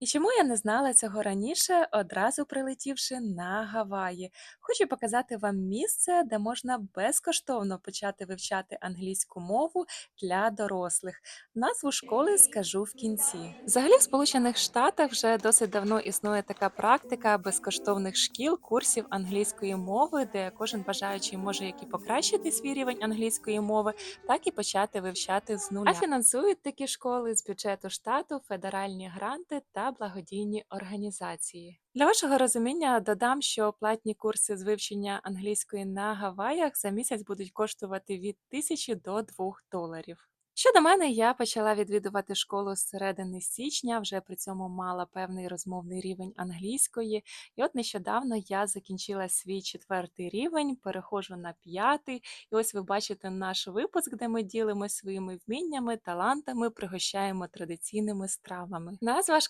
І чому я не знала цього раніше, одразу прилетівши на Гаваї? Хочу показати вам місце, де можна безкоштовно почати вивчати англійську мову для дорослих. Назву школи скажу в кінці. Взагалі, в Сполучених Штатах вже досить давно існує така практика безкоштовних шкіл, курсів англійської мови, де кожен бажаючий може як і покращити свій рівень англійської мови, так і почати вивчати з нуля. А фінансують такі школи з бюджету штату, федеральні гранти та благодійні організації. Для вашого розуміння додам, що платні курси з вивчення англійської на Гаваях за місяць будуть коштувати від тисячі до двох доларів. Щодо мене, я почала відвідувати школу з середини січня, вже при цьому мала певний розмовний рівень англійської. І от нещодавно я закінчила свій четвертий рівень, переходжу на п'ятий. І ось ви бачите наш випуск, де ми ділимося своїми вміннями, талантами, пригощаємо традиційними стравами. Назва школи